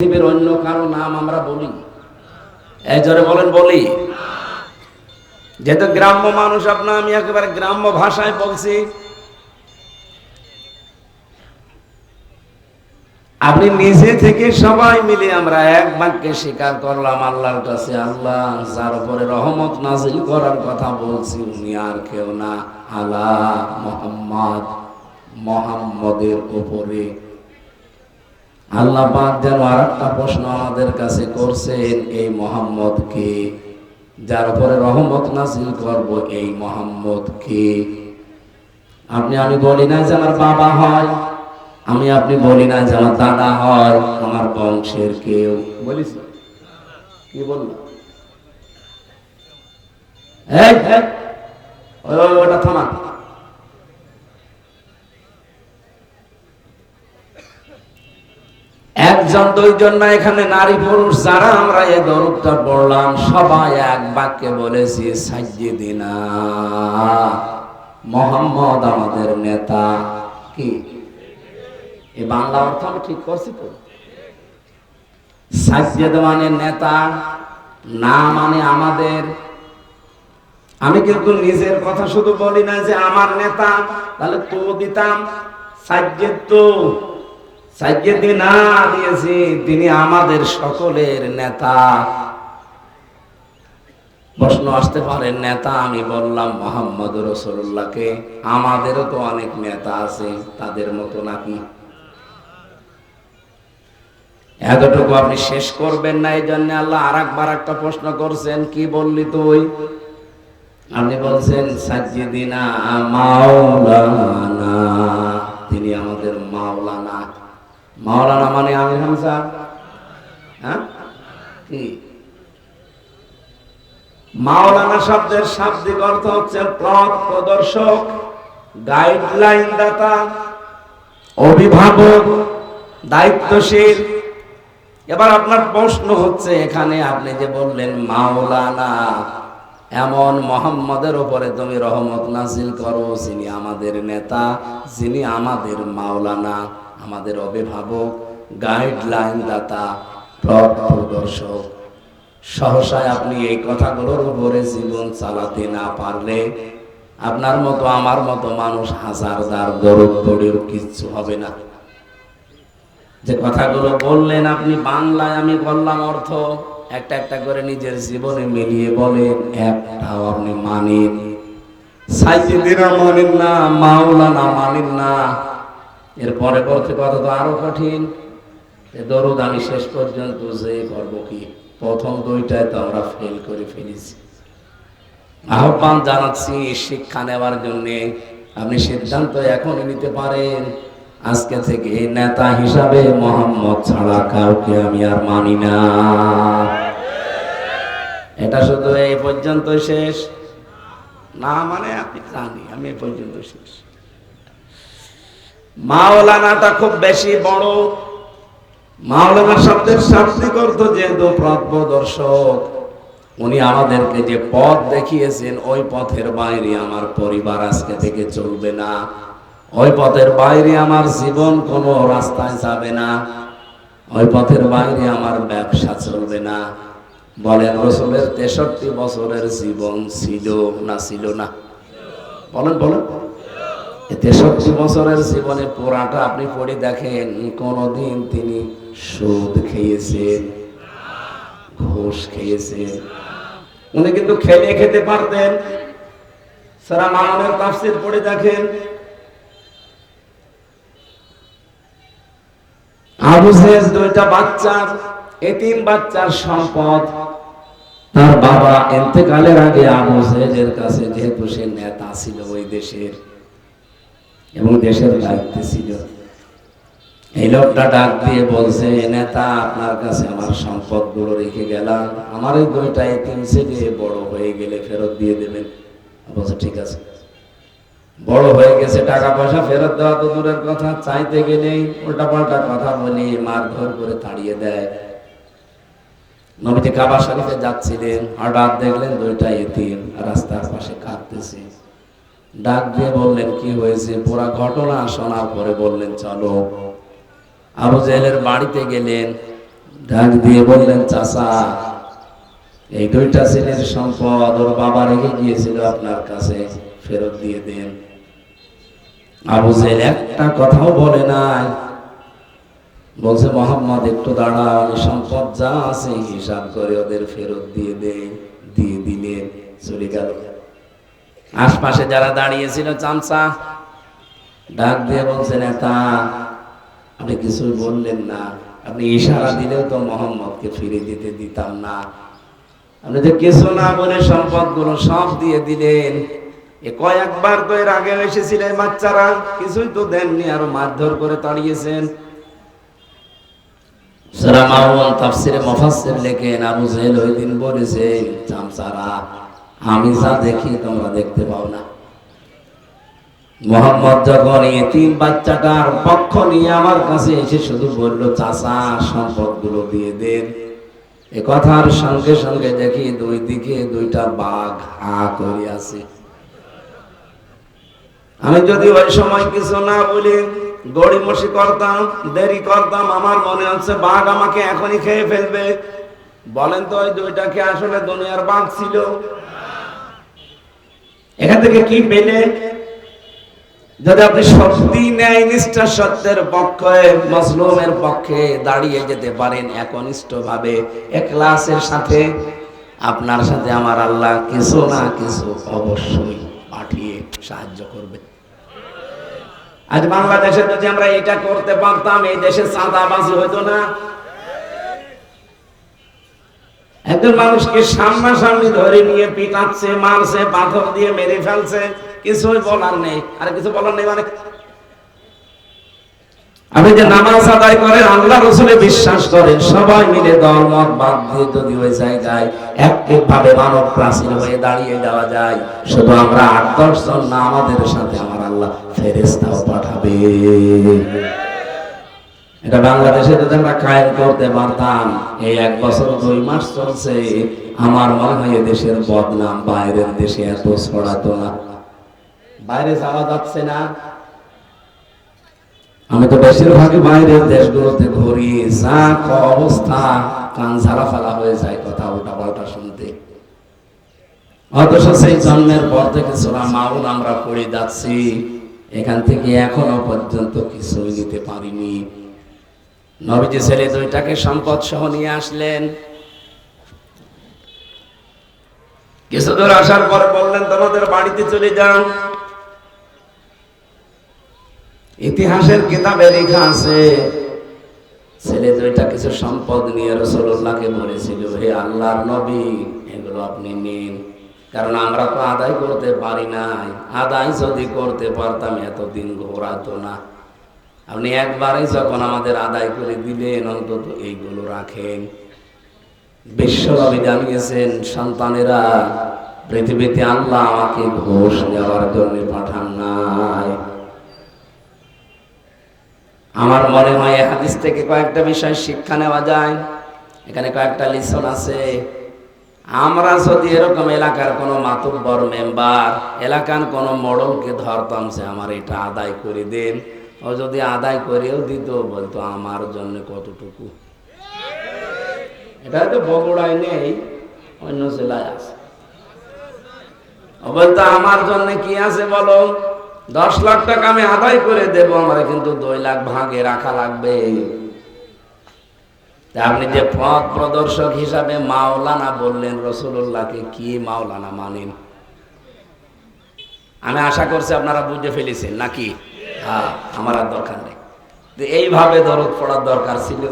পৃথিবীর অন্য কারও নাম আমরা বলি। এই জোরে বলেন, বলি। যেহেতু গ্রাম্য মানুষ আপনার আমি একেবারে গ্রাম্য ভাষায় বলছি। আপনি নিজে থেকে সবাই মিলে আমরা এক বাক্যে স্বীকার করলাম, আল্লাহর কাছে আল্লাহ, যার উপরে রহমত নাজিল করার কথা বলছি, উনি আর কেউ না, আলা মোহাম্মদ, মোহাম্মদের উপরে। আল্লাহ পাক যেন আর একটা প্রশ্ন আমাদের কাছে করছেন, এই মোহাম্মদ কে যার উপরে রহমত নাজিল করব, এই মোহাম্মদ কে আপনি, আমি বলি না যে আমার বাবা হয়, আমি, আপনি বলি না যে আমার দাদা হয়, আমার বংশের কেউ। বলিস কি বলল? ওটা থামা। একজন, দুইজন না, এখানে নারী পুরুষ যারা, আমরা এই দরুদটা পড়লাম, সবাই এক বাক্যে বলেছি, সাজ্জিদিনা, মোহাম্মদ আমাদের নেতা। কি? এই বাংলা অর্থ আমি ঠিক করছি তো? সাজ্জেদ মানে নেতা, না মানে আমাদের। আমি কিন্তু নিজের কথা শুধু বলি না যে আমার নেতা, তাহলে তো দিতাম সাজ্জেদ তো। সাজ্জেদি না দিয়েছি, তিনি আমাদের সকলের নেতা। প্রশ্ন আসতে পারে, নেতা আমি বললাম মোহাম্মদ রসুল্লাহকে, আমাদেরও তো অনেক নেতা আছে, তাদের মতো নাকি? এতটুকু আপনি শেষ করবেন না, এই জন্য আল্লাহ আর একবার একটা প্রশ্ন করছেন, কি বললি তুই? আপনি বলছেন, সাজ্জিদিনা মাওলানা, তিনি আমাদের মাওলানা। মাওলানা মানে আমির হামসা হ্যাঁ? কি? মাওলানা শব্দের শাব্দিক অর্থ হচ্ছে পথ প্রদর্শক গাইডলাইন দাতা, অভিভাবক, দায়িত্বশীল। এবার আপনার প্রশ্ন হচ্ছে, এখানে আপনি যে বললেন মাওলানা, এমন মোহাম্মদের উপরে তুমি রহমত নাজিল করো যিনি আমাদের নেতা, যিনি আমাদের মাওলানা। আমাদের অভিভাবক গাইডলাইন দাতা প্রদর্শক। সহসায় আপনি এই কথাগুলোর উপরে জীবন চালাতে না পারলে আপনার মতো, আমার মতো মানুষ হাজার দার দরদ পড়েও কিচ্ছু হবে না। যে কথাগুলো বললেন আপনি বাংলায়, আমি বললাম অর্থ, একটা একটা করে নিজের জীবনে মিলিয়ে বলেন, একটাও আপনি মানেন। সাইদিনা মানেন না, মাওলানা মানেন না এর পরে পরতে কথা তো আরও কঠিন। দরুদ আমি শেষ পর্যন্ত যে করব কি? প্রথম দুইটায় তো আমরা ফেল করে ফেলেছি। আহ্বান জানাচ্ছি শিক্ষা নেওয়ার জন্য। আপনি সিদ্ধান্ত এখনই নিতে পারেন। আজকে থেকে নেতা হিসাবে মোহাম্মদ ছাড়া কাউকে আমি আর মানি না। এটা শুধু এই পর্যন্ত শেষ। না মানে আপনি জানি, আমি এই পর্যন্ত শেষ। মাওলানাটা খুব বেশি বড়। মাওলানা শব্দের শাব্দিক অর্থ যেহেতু প্রদর্শক উনি আমাদেরকে যে পথ দেখিয়েছেন, ওই পথের বাইরে আমার পরিবার আজকে থেকে চলবে না। ওই পথের বাইরে আমার জীবন কোনো রাস্তায় যাবে না। ওই পথের বাইরে আমার ব্যবসা চলবে না। বলেন, রসুলের তেষট্টি বছরের জীবন ছিল না ছিল না। বলেন বলেন। তেষট্টি বছরের জীবনে পুরাটা আপনি পড়ে দেখেন, কোনদিন তিনি সুদ খেয়েছেন, ঘুষ খেয়েছেন। উনি কিন্তু খেলে খেতে পারতেন। সারা মামনের তাফসির পড়ে দেখেন। আবু জেহেল দুইটা বাচ্চা এতিম বাচ্চার সম্পদ। তার বাবা এতেকালের আগে আবু জেহেলের কাছে যেহেতু সে নেতা ছিল ওই দেশের। এবং দেশের দায়িত্বে ছিল। এই লোকটা ডাক দিয়ে বলছে নেতা, আপনার কাছে আমার সম্পদগুলো রেখে গেলাম। আমার এই দুইটা এতিম ছেলে বড় হয়ে গেলে ফেরত দিয়ে দেবেন। বলছে, ঠিক আছে। বড় হয়ে গেছে, টাকা পয়সা ফেরত দেওয়া তো দূরের কথা, চাইতে গেলেই উল্টা পাল্টা কথা বলে মারধর করে তাড়িয়ে দেয়। নবীজি কাবা শরীফে যাচ্ছিলেন, হঠাৎ দেখলেন দুইটা এতিম রাস্তার পাশে কাঁদতেছে। ডাক দিয়ে বললেন, কি হয়েছে? পুরা ঘটনা শোনার পরে বললেন, চলো। আবু জেহেলের বাড়িতে গেলেন, ডাক দিয়ে বললেন, চাচা, এই দুইটা ছেলের সম্পদ ওর বাবা রেখে গিয়েছিল আপনার কাছে, ফেরত দিয়ে দেন। আবু জেল একটা কথাও বলে নাই। বলছে, মোহাম্মদ, একটু দাঁড়া আমি সম্পদ যা আছে হিসাব করে ওদের ফেরত দিয়ে দে, দিয়ে দিলেন চলে গেল। আশপাশে যারা দাঁড়িয়েছিল, চামচা ডাক দিয়ে বলছে, নেতা, আপনি কিছুই বললেন না। আপনি ইশারা দিলেও তো মোহাম্মদকে ফিরে দিতে দিতাম না। আপনি যে কিছু না বলে সম্পদগুলো সব দিয়ে দিলেন। এ কয়েকবার তো এর আগে এসেছিলেন বাচ্চারা, কিছুই তো দেননি, আরও মারধর করে তাড়িয়েছেন সূরা মারওয়ান তাফসিরে মুফাসসির লেখেন, আবু জাহেল ওই দিন বলেছেন, চামচারা আমি যা দেখি তোমরা দেখতে পাও না। মোহাম্মদ যখন এই তিন বাচ্চাটার পক্ষ নিয়ে আমার কাছে এসে শুধু বলল, চাচা, সম্পদগুলো দিয়ে দেন। এ কথার সঙ্গে সঙ্গে দেখি দুই দিকে দুইটা বাঘ হা করে আছে। আমি যদি ওই সময় কিছু না বলি গড়িমসি করতাম, দেরি করতাম, আমার মনে হচ্ছে বাঘ আমাকে এখনই খেয়ে ফেলবে। বলেন তো, ওই দুইটাকে আসলে দুনিয়ার বাঘ ছিল। এখান থেকে কি পেলে? যদি আপনি সত্যি ন্যায় নিষ্ঠা সত্যের পক্ষে, মজলুমের পক্ষে দাঁড়িয়ে যেতে পারেন একনিষ্ঠ ভাবে একলাসের সাথে, আপনার সাথে আমার আল্লাহ কিছু না কিছু অবশ্যই পাঠিয়ে সাহায্য করবে। আজ বাংলাদেশে যদি আমরা এটা করতে পারতাম, এই দেশে চাঁদাবাজি হইতো না। একজন মানুষকে সামনাসামনি ধরে নিয়ে পিটাচ্ছে, মারছে, পাথর দিয়ে মেরে ফেলছে। কিছুই বলার নেই। আর কিছু বলার নেই মানে? আপনি যে নামাজ আদায় করেন আল্লাহ রসুলে বিশ্বাস করেন, সবাই মিলে দল, মত, বাদ দিয়ে যদি ওই জায়গায় এক ভাবে মানব প্রাচীন হয়ে দাঁড়িয়ে যাওয়া যায়। শুধু আমরা আট, দশ জন না, আমাদের সাথে আমার আল্লাহ ফেরেস্তাও পাঠাবে। এটা বাংলাদেশে যদি আমরা কায়েম করতে পারতাম, এই এক বছর দুই মাস চলছে, আমার মনে হয় এ দেশের বদনাম বাইরের দেশে এত ছড়াতো না। বাইরে যাওয়া যাচ্ছে না। আমি তো বেশিরভাগই বাইরের দেশগুলোতে ঘুরি, যা অবস্থা, কান ঝাড়া ফেলা হয়ে যায় কথা উল্টা পাল্টা শুনতে। অথচ সেই জন্মের পর থেকে সোনা মাউল আমরা পড়ে যাচ্ছি, এখান থেকে এখনও পর্যন্ত কিছুই নিতে পারিনি। নবীজি ছেলে দুইটাকে সম্পদ সহ নিয়ে আসলেন। কিছু দূর আসার পর বললেন, তোমাদের বাড়িতে চলে যাও। ইতিহাসের কিতাবে লেখা আছে, ছেলে দুইটা কিছু সম্পদ নিয়ে রসুল্লাহকে বলেছিল, হে আল্লাহর নবী, এগুলো আপনি নিন। কারণ আমরা তো আদায় করতে পারি নাই। আদায় যদি করতে পারতাম, এতদিন ঘোরাতো না। আপনি একবারই যখন আমাদের আদায় করে দিলেন অন্তত এইগুলো রাখেন। বিশ্বনবী জানিয়েছেন, সন্তানেরা, পৃথিবীতে আল্লাহ আমাকে ঘোষ দেওয়ার জন্য পাঠান নাই। আমার মনে হয় হাদিস থেকে কয়েকটা বিষয় শিক্ষা নেওয়া যায়। এখানে কয়েকটা লিসন আছে। আমরা যদি এরকম এলাকার কোনো মাতব্বর মেম্বার, এলাকার কোনো মডলকে ধরতাম সে আমার এটা আদায় করে দেন ও যদি আদায় করেও দিত, বলতো, আমার জন্য কতটুকু? এটা তো বগুড়ায় নেই, অন্য জেলায় আছে। বলতো, আমার জন্য কি আছে বলো? দশ লাখ টাকা আমি আদায় করে দেবো, আমার কিন্তু দুই লাখ ভাগে রাখা লাগবে। আপনি যে পথ প্রদর্শক হিসাবে মাওলানা বললেন রসুল্লাহকে কি মাওলানা মানেন? আমি আশা করছি আপনারা বুঝে ফেলেছেন, নাকি? হ্যাঁ আমার আর দরকার নেই। এইভাবে দরদ পড়ার দরকার ছিল।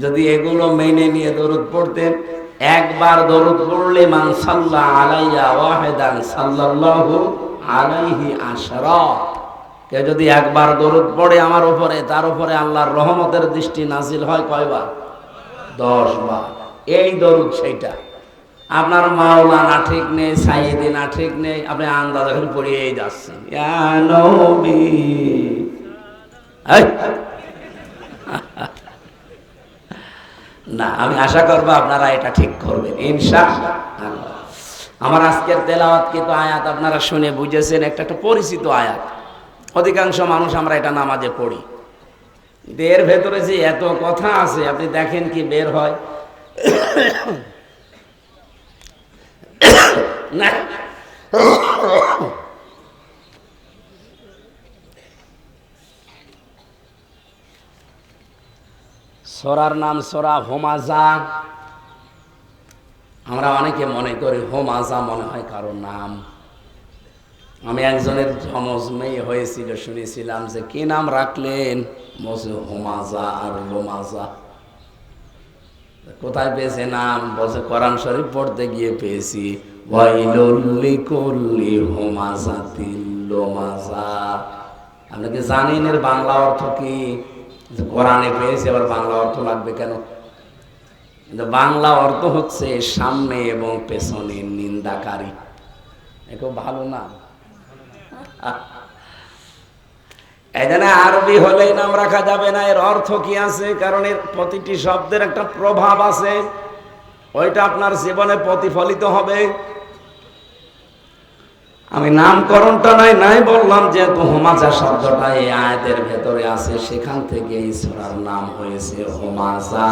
যদি এগুলো মেনে নিয়ে দরদ পড়তেন, একবার দরদ পড়লে মান সাল্লাহ আলাইয়া ওয়াহেদান সাল্লাল্লাহু আলাইহি আশরা। কেউ যদি একবার দরদ পড়ে আমার উপরে, তার উপরে আল্লাহর রহমতের দৃষ্টি নাজিল হয় কয়বার? দশ বার এই দরুদ সেইটা। আপনার মাওলানা ঠিক নেই সাইয়েদি না ঠিক নেই, আপনি আন্দাজ এখন পড়িয়েই যাচ্ছেন! না, আমি আশা করব আপনারা এটা ঠিক করবেন ইনশা আমার আজকের তেলাওয়াত কিন্তু আয়াত আপনারা শুনে বুঝেছেন, একটা একটা পরিচিত আয়াত। অধিকাংশ মানুষ আমরা এটা নামাজে পড়ি। এর ভেতরে যে এত কথা আছে, আপনি দেখেন কি বের হয়। সোরার নাম সোরা হোমাজা। আমরা অনেকে মনে করি হোমাজা মনে হয় কারও নাম। আমি একজনের জমজ মেয়ে হয়েছিল, শুনেছিলাম যে কি নাম রাখলেন? হোমাজা আর রোমাজা কোথায় পেয়েছে নাম? বলছে কোরআন শরীফ পড়তে গিয়ে পেয়েছি। আপনি কি জানেন এর বাংলা অর্থ কি? কোরআনে পেয়েছে, আবার বাংলা অর্থ লাগবে কেন? কিন্তু বাংলা অর্থ হচ্ছে সামনে এবং পেছনে নিন্দাকারী। এ খুব ভালো না? জন্য আরবি হলেই নাম রাখা যাবে না। এর অর্থ কি আছে? কারণ এর প্রতিটি শব্দের একটা প্রভাব আছে। ওইটা আপনার জীবনে প্রতিফলিত হবে। আমি নামকরণটা নাই নাই বললাম যে হোমাজা শব্দটা এই আয়াতের ভেতরে আছে, সেখান থেকে এই নাম হয়েছে হোমাজা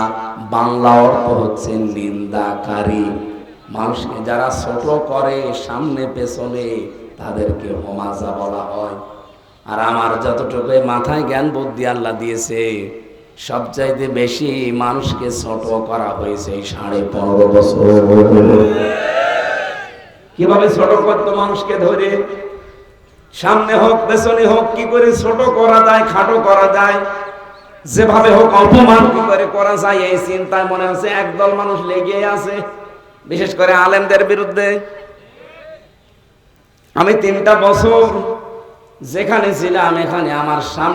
বাংলা অর্থ হচ্ছে নিন্দাকারী। মানুষকে যারা ছোট করে, সামনে পেছনে, তাদেরকে হোমাজা বলা হয়। আর আমার যতটুকু মাথায় জ্ঞান বুদ্ধি আল্লাহ দিয়েছে, সবচাইতে বেশি মানুষকে ছোট করা হয়েছে সাড়ে পনেরো বছর। কীভাবে ছোট করতো মানুষকে ধরে? সামনে হোক, পেছনে হোক, কি করে ছোট করা যায়, খাটো করা যায়? যেভাবে হোক অপমান কি করে করা যায়, এই চিন্তায় মনে হচ্ছে একদল মানুষ লেগে আছে, বিশেষ করে আলেমদের বিরুদ্ধে। আমি তিনটা বছর যেখানে ছিলাম, এখানে আমার সামনে